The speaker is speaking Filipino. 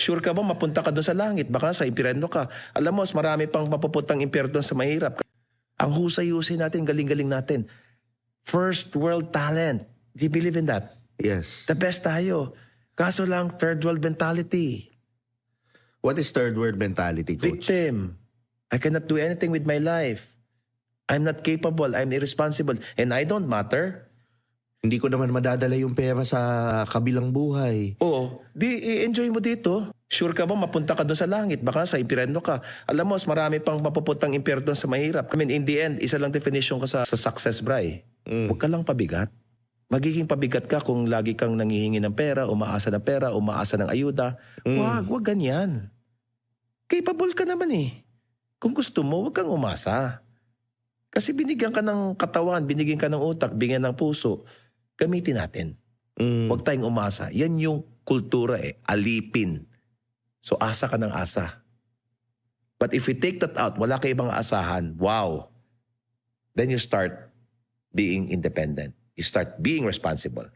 Sure ka ba mapunta ka doon sa langit? Baka sa impyerno ka. Alam mo, mas marami pang mapupuntang impyerno sa mahirap. Ang husay-husay natin, galing-galing natin. First world talent. Do you believe in that? Yes. The best tayo. Kaso lang, third world mentality. What is third world mentality, coach? Victim. I cannot do anything with my life. I'm not capable. I'm irresponsible. And I don't matter. Hindi ko naman madadala yung pera sa kabilang buhay. Oo. Di, i-enjoy mo dito. Sure ka ba mapunta ka doon sa langit? Baka sa impyerno ka. Alam mo, mas marami pang mapupuntang impyerno sa mahirap. I mean, in the end, isa lang definition ko sa, sa success, bray. Mm. Huwag ka lang pabigat. Magiging pabigat ka kung lagi kang nangihingi ng pera, umaasa ng pera, umaasa ng ayuda. Mm. Wag, wag ganyan. Capable ka naman eh. Kung gusto mo, wag kang umasa. Kasi binigyan ka ng katawan, binigyan ka ng utak, binigyan ng puso. Gamitin natin. Mm. Huwag tayong umasa. Yan yung kultura eh. Alipin. So asa ka ng asa. But if you take that out, wala ka ibang asahan, wow. Then you start being independent. You start being responsible.